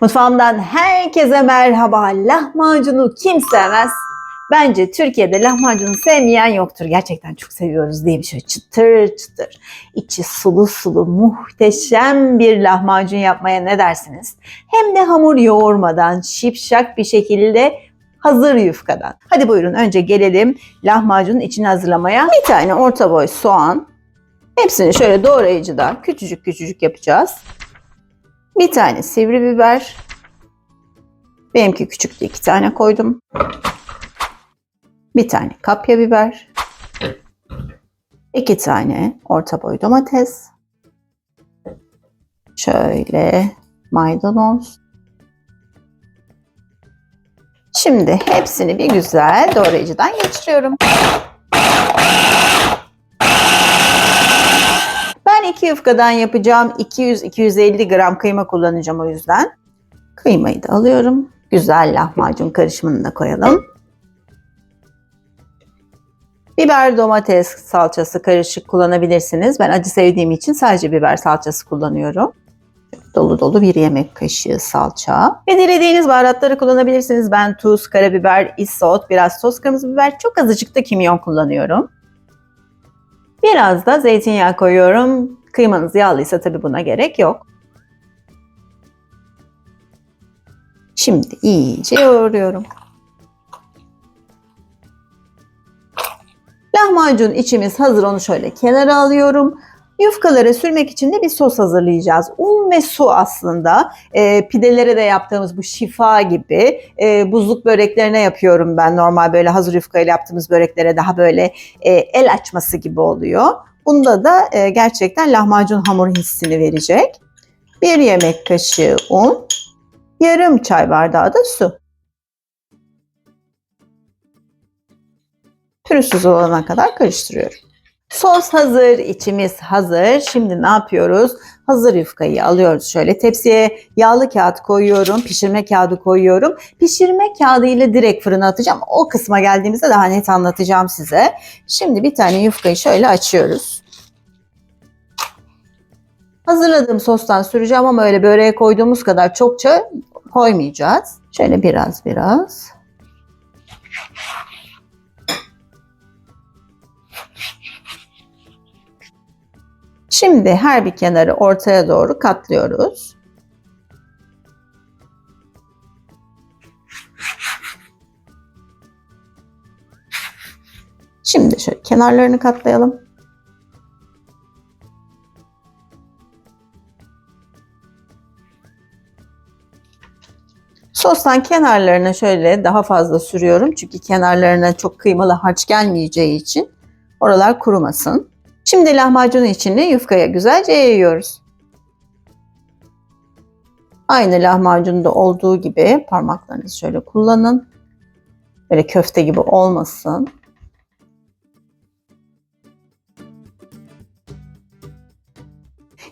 Mutfağımdan herkese merhaba. Lahmacunu kim sevmez? Bence Türkiye'de lahmacunu sevmeyen yoktur. Gerçekten çok seviyoruz değil mi? Şöyle çıtır çıtır, içi sulu sulu, muhteşem bir lahmacun yapmaya ne dersiniz? Hem de hamur yoğurmadan, şipşak bir şekilde hazır yufkadan. Hadi buyurun önce gelelim lahmacunun içini hazırlamaya. Bir tane orta boy soğan. Hepsini şöyle doğrayıcıda küçücük küçücük yapacağız. Bir tane sivri biber. Benimki küçüktü iki tane koydum. Bir tane kapya biber. iki tane orta boy domates. Şöyle maydanoz. Şimdi hepsini bir güzel doğrayıcıdan geçiriyorum. Ben iki yufkadan yapacağım. 200-250 gram kıyma kullanacağım o yüzden. Kıymayı da alıyorum. Güzel lahmacun karışımını da koyalım. Biber domates salçası karışık kullanabilirsiniz. Ben acı sevdiğim için sadece biber salçası kullanıyorum. Dolu dolu bir yemek kaşığı salça. Ve dilediğiniz baharatları kullanabilirsiniz. Ben tuz, karabiber, isot, biraz toz kırmızı biber, çok azıcık da kimyon kullanıyorum. Biraz da zeytinyağı koyuyorum. Kıymanız yağlıysa tabii buna gerek yok. Şimdi iyice yoğuruyorum. Lahmacun içimiz hazır onu şöyle kenara alıyorum. Yufkalara sürmek için de bir sos hazırlayacağız. Un ve su aslında e, pidelere de yaptığımız bu şifa gibi e, buzluk böreklerine yapıyorum ben. Normal böyle hazır yufkayla yaptığımız böreklere daha böyle e, el açması gibi oluyor. Bunda da e, gerçekten lahmacun hamur hissini verecek. Bir yemek kaşığı un, yarım çay bardağı da su. Pürüzsüz olana kadar karıştırıyorum. Sos hazır, içimiz hazır. Şimdi ne yapıyoruz? Hazır yufkayı alıyoruz şöyle. Tepsiye yağlı kağıt koyuyorum, pişirme kağıdı koyuyorum. Pişirme kağıdı ile direkt fırına atacağım. O kısma geldiğimizde daha net anlatacağım size. Şimdi bir tane yufkayı şöyle açıyoruz. Hazırladığım sostan süreceğim ama öyle böreğe koyduğumuz kadar çokça koymayacağız. Şöyle biraz biraz. Şimdi her bir kenarı ortaya doğru katlıyoruz. Şimdi şöyle kenarlarını katlayalım. Sostan kenarlarına şöyle daha fazla sürüyorum. Çünkü kenarlarına çok kıymalı harç gelmeyeceği için oralar kurumasın. Şimdi lahmacunun içine yufkaya güzelce yayıyoruz. Aynı lahmacunda olduğu gibi parmaklarınızı şöyle kullanın. Böyle köfte gibi olmasın.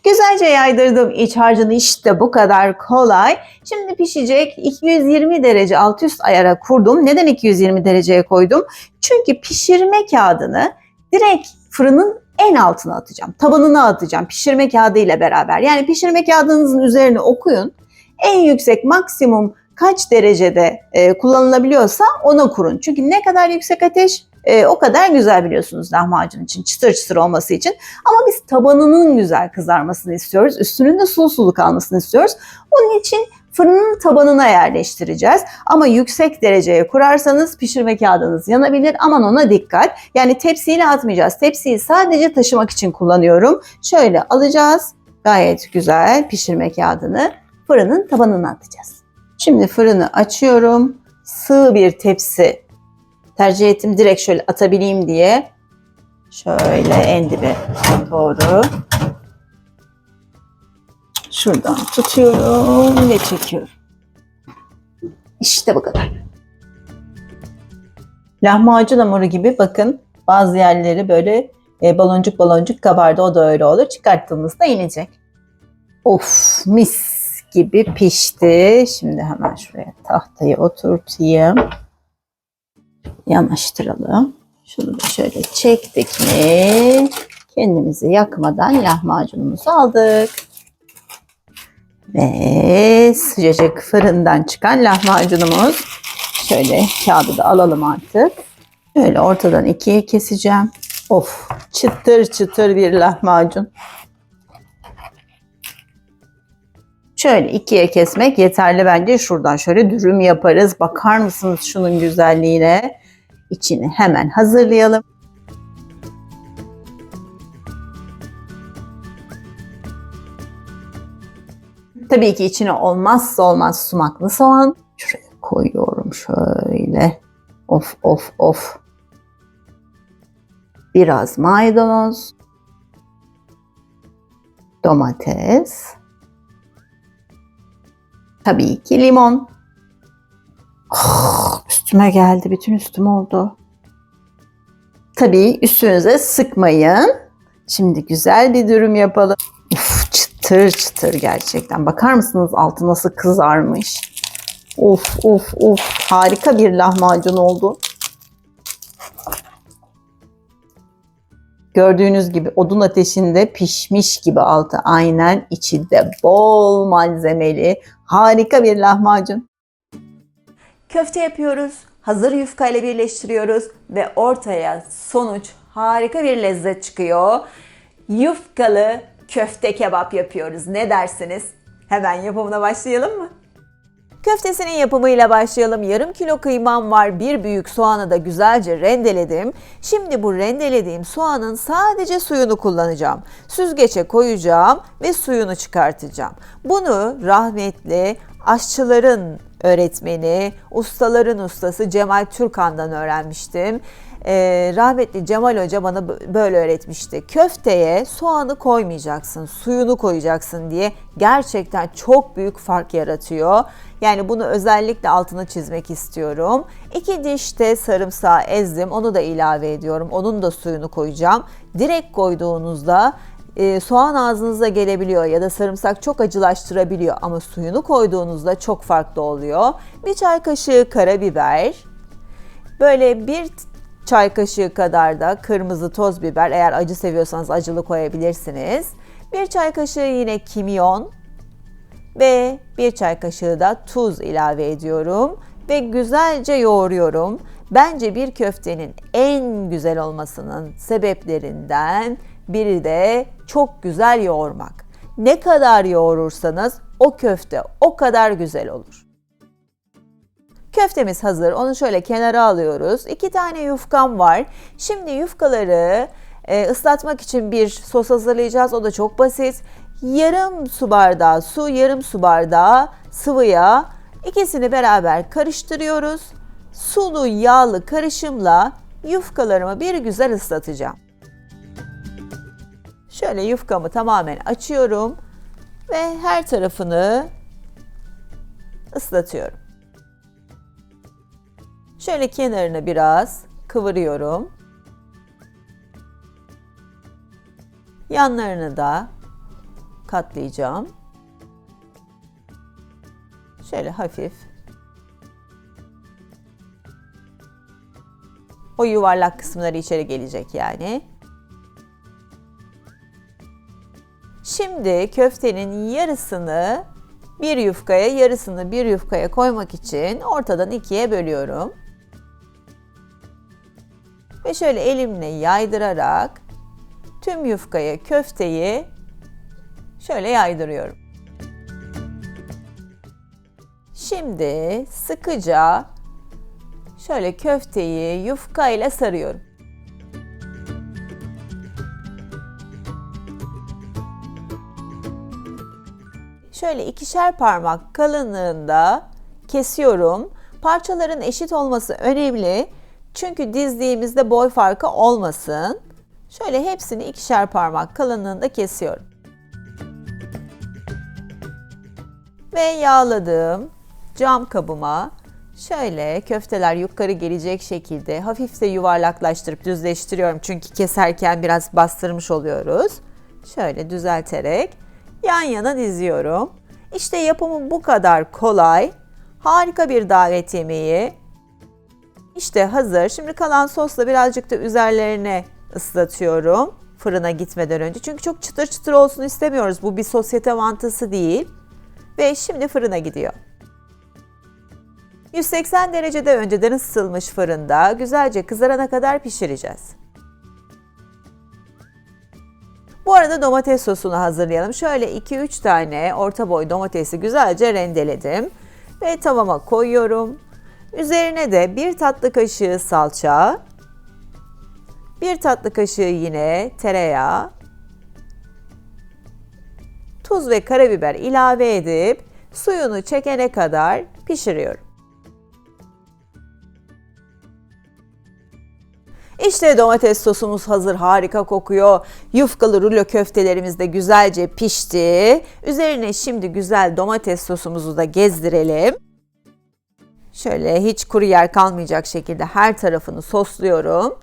Güzelce yaydırdım iç harcını işte bu kadar kolay. Şimdi pişecek 220 derece alt üst ayara kurdum. Neden 220 dereceye koydum? Çünkü pişirme kağıdını direkt fırının en altına atacağım. Tabanına atacağım pişirme kağıdı ile beraber. Yani pişirme kağıdınızın üzerine okuyun. En yüksek maksimum kaç derecede e, kullanılabiliyorsa ona kurun. Çünkü ne kadar yüksek ateş e, o kadar güzel biliyorsunuz lahmacun için çıtır çıtır olması için. Ama biz tabanının güzel kızarmasını istiyoruz. Üstünün de sulu sulu kalmasını istiyoruz. Onun için fırının tabanına yerleştireceğiz. Ama yüksek dereceye kurarsanız pişirme kağıdınız yanabilir. Aman ona dikkat. Yani tepsiyle atmayacağız. Tepsiyi sadece taşımak için kullanıyorum. Şöyle alacağız. Gayet güzel pişirme kağıdını fırının tabanına atacağız. Şimdi fırını açıyorum. Sığ bir tepsi tercih ettim direkt şöyle atabileyim diye. Şöyle en dibe doğru. Şuradan tutuyorum ve çekiyorum. İşte bu kadar. Lahmacun hamuru gibi bakın bazı yerleri böyle e, baloncuk baloncuk kabardı. O da öyle olur. Çıkarttığımızda inecek. Of mis gibi pişti. Şimdi hemen şuraya tahtayı oturtayım. Yanaştıralım. Şunu da şöyle çektik mi kendimizi yakmadan lahmacunumuzu aldık. Ve sıcacık fırından çıkan lahmacunumuz. Şöyle kağıdı da alalım artık. Şöyle ortadan ikiye keseceğim. Of çıtır çıtır bir lahmacun. Şöyle ikiye kesmek yeterli bence. Şuradan şöyle dürüm yaparız. Bakar mısınız şunun güzelliğine? İçini hemen hazırlayalım. Tabii ki içine olmazsa olmaz sumaklı soğan. Şuraya koyuyorum şöyle. Of of of. Biraz maydanoz. Domates. Tabii ki limon. Oh, üstüme geldi. Bütün üstüm oldu. Tabii üstünüze sıkmayın. Şimdi güzel bir dürüm yapalım. Çıtır çıtır gerçekten. Bakar mısınız altı nasıl kızarmış? Of of of harika bir lahmacun oldu. Gördüğünüz gibi odun ateşinde pişmiş gibi altı aynen içinde bol malzemeli harika bir lahmacun. Köfte yapıyoruz, hazır yufka ile birleştiriyoruz ve ortaya sonuç harika bir lezzet çıkıyor. Yufkalı köfte kebap yapıyoruz. Ne dersiniz? Hemen yapımına başlayalım mı? Köftesinin yapımıyla başlayalım. Yarım kilo kıymam var. Bir büyük soğanı da güzelce rendeledim. Şimdi bu rendelediğim soğanın sadece suyunu kullanacağım. Süzgeçe koyacağım ve suyunu çıkartacağım. Bunu rahmetli aşçıların öğretmeni, ustaların ustası Cemal Türkan'dan öğrenmiştim. Ee, rahmetli Cemal Hoca bana böyle öğretmişti. Köfteye soğanı koymayacaksın, suyunu koyacaksın diye gerçekten çok büyük fark yaratıyor. Yani bunu özellikle altını çizmek istiyorum. İki diş de sarımsağı ezdim. Onu da ilave ediyorum. Onun da suyunu koyacağım. Direkt koyduğunuzda e, soğan ağzınıza gelebiliyor ya da sarımsak çok acılaştırabiliyor ama suyunu koyduğunuzda çok farklı oluyor. Bir çay kaşığı karabiber, böyle bir çay kaşığı kadar da kırmızı toz biber eğer acı seviyorsanız acılı koyabilirsiniz. Bir çay kaşığı yine kimyon ve bir çay kaşığı da tuz ilave ediyorum ve güzelce yoğuruyorum. Bence bir köftenin en güzel olmasının sebeplerinden biri de çok güzel yoğurmak. Ne kadar yoğurursanız o köfte o kadar güzel olur. Köftemiz hazır. Onu şöyle kenara alıyoruz. İki tane yufkam var. Şimdi yufkaları e, ıslatmak için bir sos hazırlayacağız. O da çok basit. Yarım su bardağı su, yarım su bardağı sıvı yağ. İkisini beraber karıştırıyoruz. Sulu yağlı karışımla yufkalarımı bir güzel ıslatacağım. Şöyle yufkamı tamamen açıyorum ve her tarafını ıslatıyorum. Şöyle kenarını biraz kıvırıyorum. Yanlarını da katlayacağım. Şöyle hafif. O yuvarlak kısımları içeri gelecek yani. Şimdi köftenin yarısını bir yufkaya, yarısını bir yufkaya koymak için ortadan ikiye bölüyorum. Ve şöyle elimle yaydırarak tüm yufkaya köfteyi şöyle yaydırıyorum. Şimdi sıkıca şöyle köfteyi yufka ile sarıyorum. Şöyle ikişer parmak kalınlığında kesiyorum. Parçaların eşit olması önemli. Çünkü dizdiğimizde boy farkı olmasın. Şöyle hepsini ikişer parmak kalınlığında kesiyorum. Ve yağladığım cam kabıma şöyle köfteler yukarı gelecek şekilde hafif de yuvarlaklaştırıp düzleştiriyorum. Çünkü keserken biraz bastırmış oluyoruz. Şöyle düzelterek yan yana diziyorum. İşte yapımı bu kadar kolay. Harika bir davet yemeği. İşte hazır. Şimdi kalan sosla birazcık da üzerlerine ıslatıyorum. Fırına gitmeden önce. Çünkü çok çıtır çıtır olsun istemiyoruz. Bu bir sosyete mantısı değil. Ve şimdi fırına gidiyor. 180 derecede önceden ısıtılmış fırında güzelce kızarana kadar pişireceğiz. Bu arada domates sosunu hazırlayalım. Şöyle 2-3 tane orta boy domatesi güzelce rendeledim ve tavama koyuyorum. Üzerine de bir tatlı kaşığı salça, bir tatlı kaşığı yine tereyağı, tuz ve karabiber ilave edip suyunu çekene kadar pişiriyorum. İşte domates sosumuz hazır, harika kokuyor. Yufkalı rulo köftelerimiz de güzelce pişti. Üzerine şimdi güzel domates sosumuzu da gezdirelim. Şöyle hiç kuru yer kalmayacak şekilde her tarafını sosluyorum.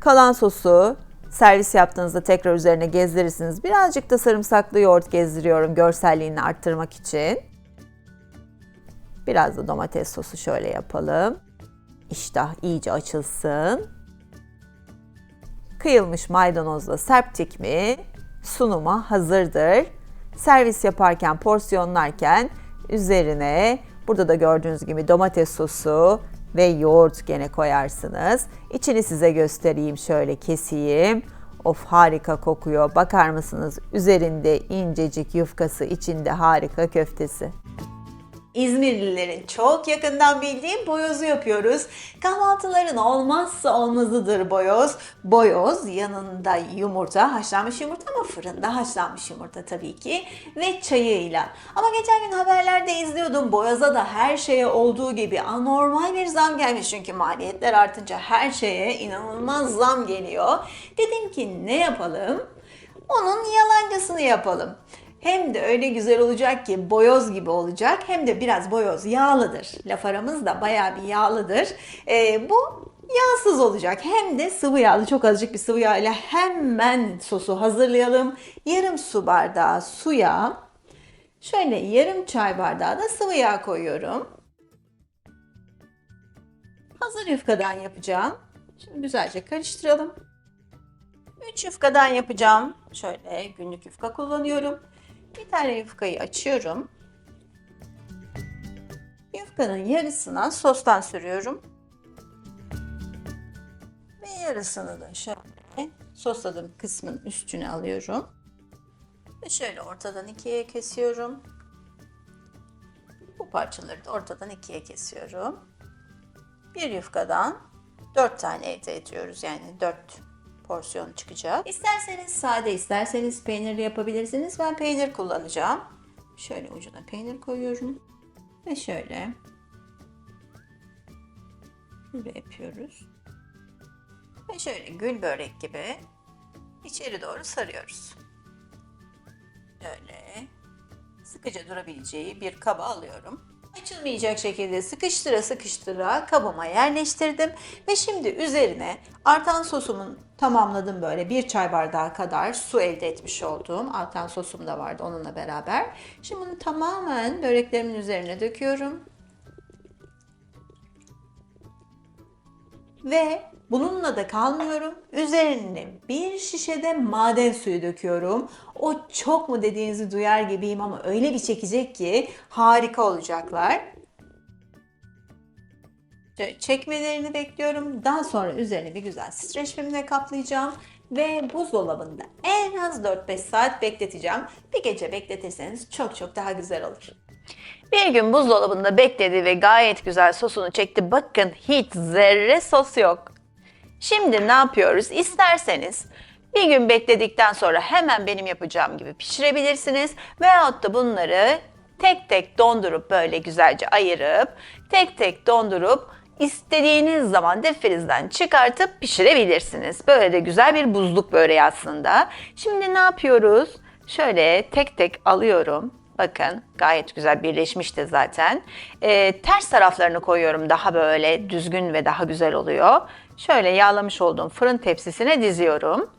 Kalan sosu servis yaptığınızda tekrar üzerine gezdirirsiniz. Birazcık da sarımsaklı yoğurt gezdiriyorum görselliğini arttırmak için. Biraz da domates sosu şöyle yapalım. İştah iyice açılsın. Kıyılmış maydanozla serptik mi sunuma hazırdır. Servis yaparken, porsiyonlarken üzerine burada da gördüğünüz gibi domates sosu ve yoğurt gene koyarsınız. İçini size göstereyim şöyle keseyim. Of harika kokuyor. Bakar mısınız? Üzerinde incecik yufkası, içinde harika köftesi. İzmirlilerin çok yakından bildiği boyozu yapıyoruz. Kahvaltıların olmazsa olmazıdır boyoz. Boyoz yanında yumurta, haşlanmış yumurta ama fırında haşlanmış yumurta tabii ki ve çayıyla. Ama geçen gün haberlerde izliyordum boyoza da her şeye olduğu gibi anormal bir zam gelmiş çünkü maliyetler artınca her şeye inanılmaz zam geliyor. Dedim ki ne yapalım? Onun yalancısını yapalım. Hem de öyle güzel olacak ki boyoz gibi olacak hem de biraz boyoz yağlıdır. Laf aramız da bayağı bir yağlıdır. Ee, bu yağsız olacak. Hem de sıvı yağlı çok azıcık bir sıvı yağ ile hemen sosu hazırlayalım. Yarım su bardağı suya şöyle yarım çay bardağı da sıvı yağ koyuyorum. Hazır yufkadan yapacağım. Şimdi güzelce karıştıralım. 3 yufkadan yapacağım. Şöyle günlük yufka kullanıyorum. Bir tane yufkayı açıyorum. Yufkanın yarısına sostan sürüyorum. Ve yarısını da şöyle sosladığım kısmın üstüne alıyorum. Ve şöyle ortadan ikiye kesiyorum. Bu parçaları da ortadan ikiye kesiyorum. Bir yufkadan dört tane elde ediyoruz. Yani dört porsiyon çıkacak. İsterseniz sade, isterseniz peynirli yapabilirsiniz. Ben peynir kullanacağım. Şöyle ucuna peynir koyuyorum. Ve şöyle böyle yapıyoruz. Ve şöyle gül börek gibi içeri doğru sarıyoruz. Şöyle sıkıca durabileceği bir kaba alıyorum. Açılmayacak şekilde sıkıştıra sıkıştıra kabıma yerleştirdim ve şimdi üzerine artan sosumun tamamladım böyle bir çay bardağı kadar su elde etmiş olduğum artan sosum da vardı onunla beraber. Şimdi bunu tamamen böreklerimin üzerine döküyorum. Ve bununla da kalmıyorum. Üzerine bir şişede maden suyu döküyorum. O çok mu dediğinizi duyar gibiyim ama öyle bir çekecek ki harika olacaklar. Çekmelerini bekliyorum. Daha sonra üzerine bir güzel streç filmle kaplayacağım ve buzdolabında en az 4-5 saat bekleteceğim. Bir gece bekletirseniz çok çok daha güzel olur. Bir gün buzdolabında bekledi ve gayet güzel sosunu çekti. Bakın hiç zerre sos yok. Şimdi ne yapıyoruz? İsterseniz bir gün bekledikten sonra hemen benim yapacağım gibi pişirebilirsiniz. Veyahut da bunları tek tek dondurup böyle güzelce ayırıp tek tek dondurup istediğiniz zaman defrizden çıkartıp pişirebilirsiniz. Böyle de güzel bir buzluk böreği aslında. Şimdi ne yapıyoruz? Şöyle tek tek alıyorum. Bakın gayet güzel birleşmişti zaten. Ee, ters taraflarını koyuyorum daha böyle düzgün ve daha güzel oluyor. Şöyle yağlamış olduğum fırın tepsisine diziyorum.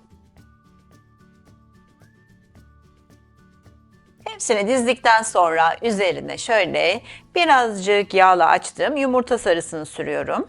Hepsini dizdikten sonra üzerine şöyle birazcık yağla açtığım yumurta sarısını sürüyorum.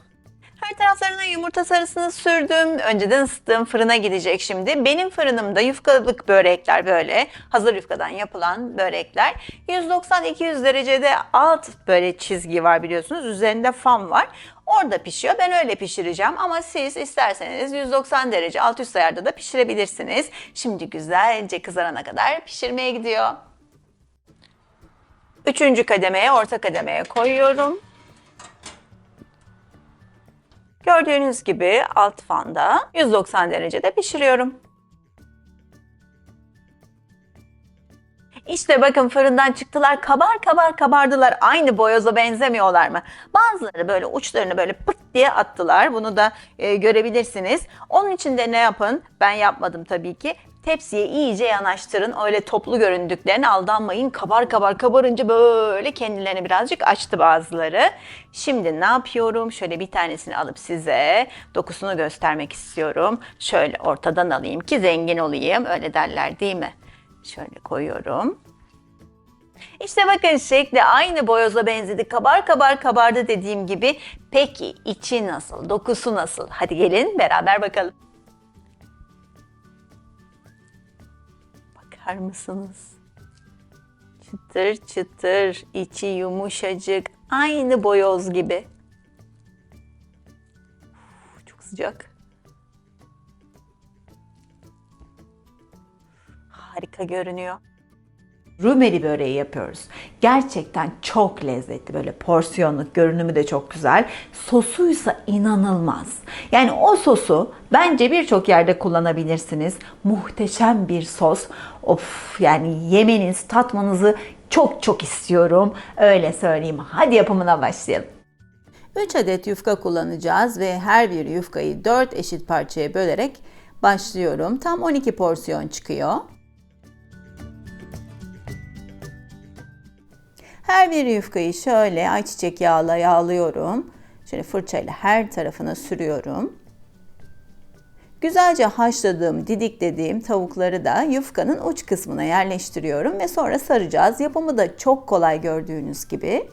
Her taraflarına yumurta sarısını sürdüm. Önceden ısıttığım fırına gidecek şimdi. Benim fırınımda yufkalık börekler böyle. Hazır yufkadan yapılan börekler. 190-200 derecede alt böyle çizgi var biliyorsunuz. Üzerinde fam var. Orada pişiyor. Ben öyle pişireceğim ama siz isterseniz 190 derece alt üst ayarda da pişirebilirsiniz. Şimdi güzelce kızarana kadar pişirmeye gidiyor. Üçüncü kademeye, orta kademeye koyuyorum. Gördüğünüz gibi alt fanda 190 derecede pişiriyorum. İşte bakın fırından çıktılar kabar kabar kabardılar. Aynı boyoza benzemiyorlar mı? Bazıları böyle uçlarını böyle pırt diye attılar. Bunu da e, görebilirsiniz. Onun için de ne yapın? Ben yapmadım tabii ki. Tepsiye iyice yanaştırın. Öyle toplu göründüklerine aldanmayın. Kabar kabar kabarınca böyle kendilerini birazcık açtı bazıları. Şimdi ne yapıyorum? Şöyle bir tanesini alıp size dokusunu göstermek istiyorum. Şöyle ortadan alayım ki zengin olayım. Öyle derler değil mi? Şöyle koyuyorum. İşte bakın şekli aynı boyoza benzedi. Kabar kabar kabardı dediğim gibi. Peki içi nasıl? Dokusu nasıl? Hadi gelin beraber bakalım. Bakar mısınız? Çıtır çıtır, içi yumuşacık, aynı boyoz gibi. Uf, Çok sıcak. Harika görünüyor. Rumeli böreği yapıyoruz. Gerçekten çok lezzetli böyle porsiyonluk görünümü de çok güzel. Sosuysa inanılmaz. Yani o sosu bence birçok yerde kullanabilirsiniz. Muhteşem bir sos. Of yani yemeniz, tatmanızı çok çok istiyorum. Öyle söyleyeyim. Hadi yapımına başlayalım. 3 adet yufka kullanacağız ve her bir yufkayı 4 eşit parçaya bölerek başlıyorum. Tam 12 porsiyon çıkıyor. Her bir yufkayı şöyle ayçiçek yağla yağlıyorum. Şöyle fırçayla her tarafına sürüyorum. Güzelce haşladığım, didiklediğim tavukları da yufkanın uç kısmına yerleştiriyorum ve sonra saracağız. Yapımı da çok kolay gördüğünüz gibi.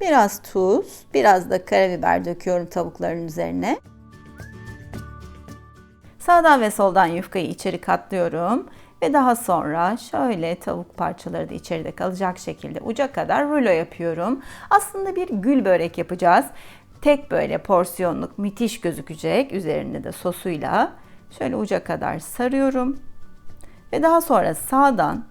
Biraz tuz, biraz da karabiber döküyorum tavukların üzerine. Sağdan ve soldan yufkayı içeri katlıyorum ve daha sonra şöyle tavuk parçaları da içeride kalacak şekilde uca kadar rulo yapıyorum. Aslında bir gül börek yapacağız. Tek böyle porsiyonluk müthiş gözükecek. Üzerinde de sosuyla şöyle uca kadar sarıyorum. Ve daha sonra sağdan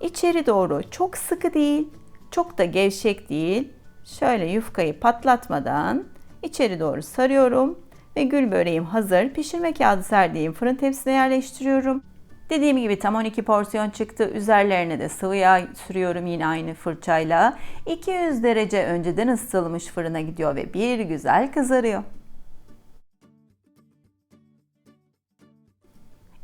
içeri doğru çok sıkı değil, çok da gevşek değil. Şöyle yufkayı patlatmadan içeri doğru sarıyorum ve gül böreğim hazır. Pişirme kağıdı serdiğim fırın tepsisine yerleştiriyorum. Dediğim gibi tam 12 porsiyon çıktı. Üzerlerine de sıvı yağ sürüyorum yine aynı fırçayla. 200 derece önceden ısıtılmış fırına gidiyor ve bir güzel kızarıyor.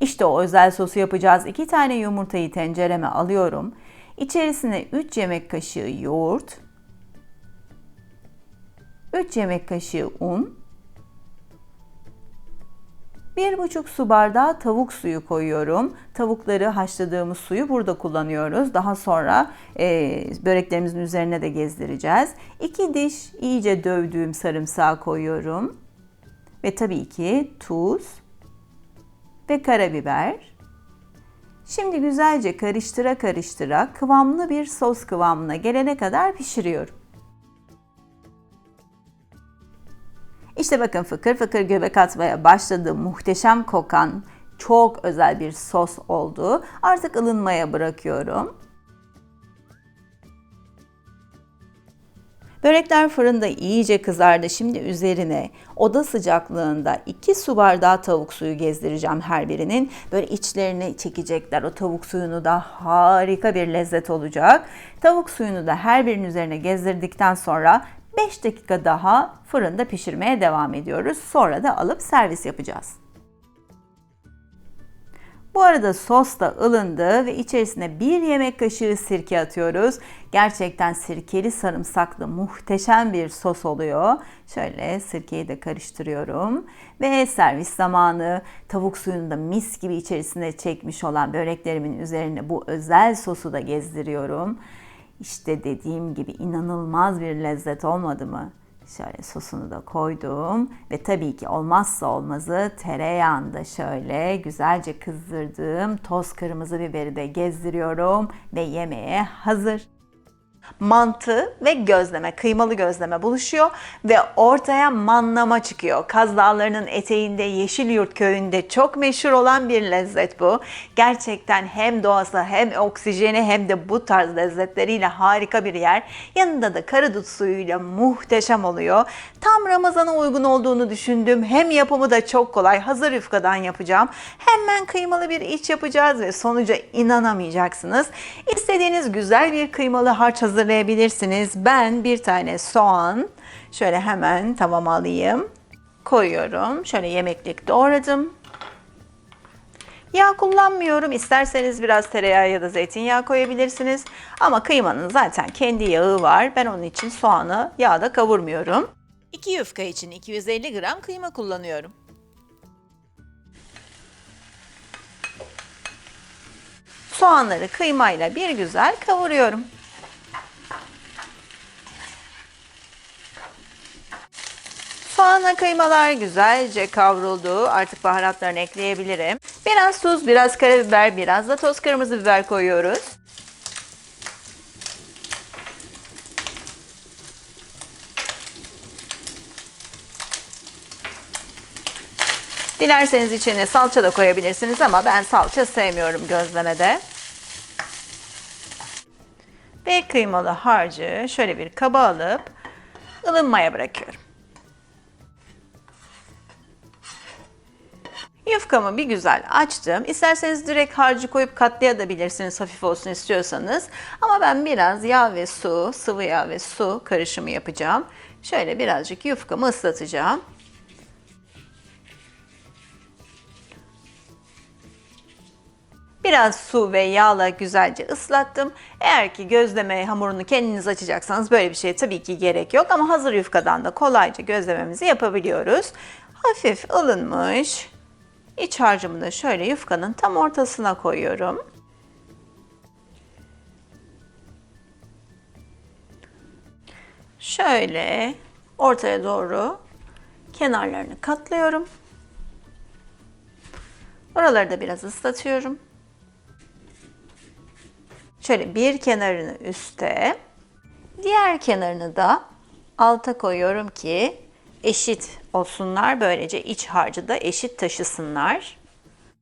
İşte o özel sosu yapacağız. 2 tane yumurtayı tencereme alıyorum. İçerisine 3 yemek kaşığı yoğurt, 3 yemek kaşığı un, 1,5 su bardağı tavuk suyu koyuyorum. Tavukları haşladığımız suyu burada kullanıyoruz. Daha sonra e, böreklerimizin üzerine de gezdireceğiz. 2 diş iyice dövdüğüm sarımsağı koyuyorum. Ve tabii ki tuz ve karabiber. Şimdi güzelce karıştıra karıştıra kıvamlı bir sos kıvamına gelene kadar pişiriyorum. İşte bakın fıkır fıkır göbek atmaya başladı. Muhteşem kokan çok özel bir sos oldu. Artık ılınmaya bırakıyorum. Börekler fırında iyice kızardı. Şimdi üzerine oda sıcaklığında 2 su bardağı tavuk suyu gezdireceğim her birinin. Böyle içlerine çekecekler. O tavuk suyunu da harika bir lezzet olacak. Tavuk suyunu da her birinin üzerine gezdirdikten sonra 5 dakika daha fırında pişirmeye devam ediyoruz. Sonra da alıp servis yapacağız. Bu arada sos da ılındı ve içerisine bir yemek kaşığı sirke atıyoruz. Gerçekten sirkeli sarımsaklı muhteşem bir sos oluyor. Şöyle sirkeyi de karıştırıyorum. Ve servis zamanı tavuk suyunu da mis gibi içerisine çekmiş olan böreklerimin üzerine bu özel sosu da gezdiriyorum. İşte dediğim gibi inanılmaz bir lezzet olmadı mı? Şöyle sosunu da koydum ve tabii ki olmazsa olmazı tereyağında şöyle güzelce kızdırdığım toz kırmızı biberi de gezdiriyorum ve yemeğe hazır. Mantı ve gözleme, kıymalı gözleme buluşuyor ve ortaya manlama çıkıyor. Kaz Dağları'nın eteğinde Yeşilyurt köyünde çok meşhur olan bir lezzet bu. Gerçekten hem doğası hem oksijeni hem de bu tarz lezzetleriyle harika bir yer. Yanında da karadut suyuyla muhteşem oluyor. Tam Ramazan'a uygun olduğunu düşündüm. Hem yapımı da çok kolay. Hazır yufkadan yapacağım. Hemen kıymalı bir iç yapacağız ve sonuca inanamayacaksınız. İstediğiniz güzel bir kıymalı harç hazırlayabilirsiniz. Ben bir tane soğan şöyle hemen tavama alayım. Koyuyorum. Şöyle yemeklik doğradım. Yağ kullanmıyorum. İsterseniz biraz tereyağı ya da zeytinyağı koyabilirsiniz. Ama kıymanın zaten kendi yağı var. Ben onun için soğanı yağda kavurmuyorum. 2 yufka için 250 gram kıyma kullanıyorum. Soğanları kıymayla bir güzel kavuruyorum. Soğanla kıymalar güzelce kavruldu. Artık baharatlarını ekleyebilirim. Biraz tuz, biraz karabiber, biraz da toz kırmızı biber koyuyoruz. Dilerseniz içine salça da koyabilirsiniz ama ben salça sevmiyorum gözlemede. Ve kıymalı harcı şöyle bir kaba alıp ılınmaya bırakıyorum. Yufkamı bir güzel açtım. İsterseniz direkt harcı koyup katlayabilirsiniz hafif olsun istiyorsanız. Ama ben biraz yağ ve su, sıvı yağ ve su karışımı yapacağım. Şöyle birazcık yufkamı ıslatacağım. Biraz su ve yağla güzelce ıslattım. Eğer ki gözleme hamurunu kendiniz açacaksanız böyle bir şey tabii ki gerek yok. Ama hazır yufkadan da kolayca gözlememizi yapabiliyoruz. Hafif ılınmış iç harcımı da şöyle yufkanın tam ortasına koyuyorum. Şöyle ortaya doğru kenarlarını katlıyorum. Oraları da biraz ıslatıyorum. Şöyle bir kenarını üste, diğer kenarını da alta koyuyorum ki eşit olsunlar. Böylece iç harcı da eşit taşısınlar.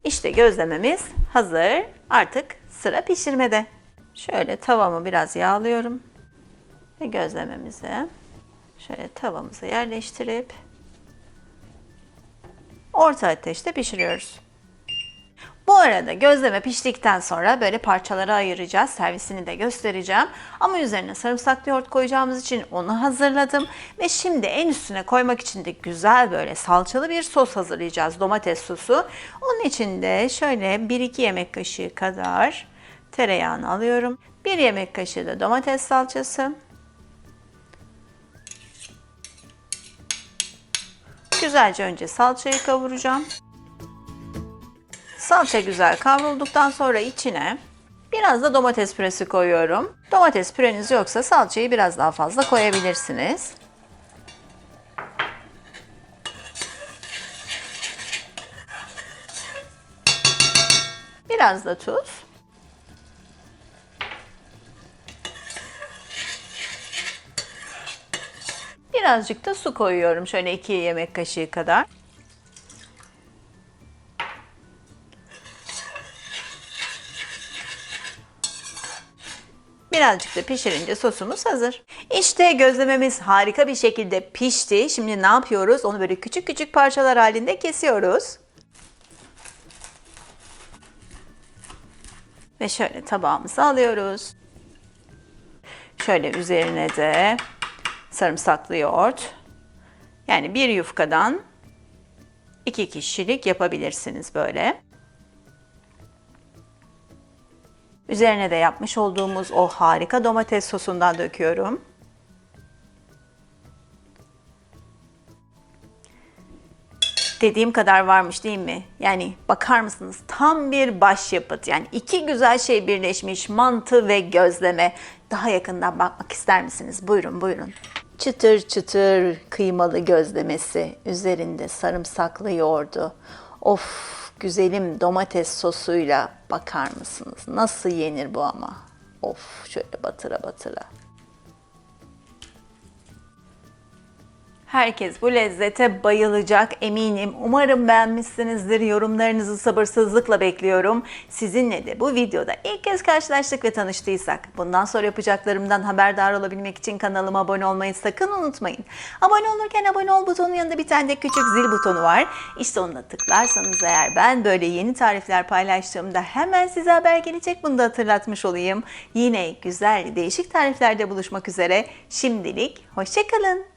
İşte gözlememiz hazır. Artık sıra pişirmede. Şöyle tavamı biraz yağlıyorum. Ve gözlememizi şöyle tavamıza yerleştirip orta ateşte pişiriyoruz. Bu arada gözleme piştikten sonra böyle parçalara ayıracağız. Servisini de göstereceğim. Ama üzerine sarımsaklı yoğurt koyacağımız için onu hazırladım. Ve şimdi en üstüne koymak için de güzel böyle salçalı bir sos hazırlayacağız. Domates sosu. Onun için de şöyle 1-2 yemek kaşığı kadar tereyağını alıyorum. 1 yemek kaşığı da domates salçası. Güzelce önce salçayı kavuracağım. Salça güzel kavrulduktan sonra içine biraz da domates püresi koyuyorum. Domates püreniz yoksa salçayı biraz daha fazla koyabilirsiniz. Biraz da tuz. Birazcık da su koyuyorum. Şöyle 2 yemek kaşığı kadar. Birazcık da pişirince sosumuz hazır. İşte gözlememiz harika bir şekilde pişti. Şimdi ne yapıyoruz? Onu böyle küçük küçük parçalar halinde kesiyoruz. Ve şöyle tabağımıza alıyoruz. Şöyle üzerine de sarımsaklı yoğurt. Yani bir yufkadan iki kişilik yapabilirsiniz böyle. Üzerine de yapmış olduğumuz o harika domates sosundan döküyorum. Dediğim kadar varmış değil mi? Yani bakar mısınız? Tam bir başyapıt. Yani iki güzel şey birleşmiş mantı ve gözleme. Daha yakından bakmak ister misiniz? Buyurun buyurun. Çıtır çıtır kıymalı gözlemesi, üzerinde sarımsaklı yoğurdu. Of güzelim domates sosuyla bakar mısınız? Nasıl yenir bu ama? Of şöyle batıra batıra. Herkes bu lezzete bayılacak eminim. Umarım beğenmişsinizdir. Yorumlarınızı sabırsızlıkla bekliyorum. Sizinle de bu videoda ilk kez karşılaştık ve tanıştıysak bundan sonra yapacaklarımdan haberdar olabilmek için kanalıma abone olmayı sakın unutmayın. Abone olurken abone ol butonunun yanında bir tane de küçük zil butonu var. İşte onunla tıklarsanız eğer ben böyle yeni tarifler paylaştığımda hemen size haber gelecek. Bunu da hatırlatmış olayım. Yine güzel değişik tariflerde buluşmak üzere. Şimdilik hoşçakalın.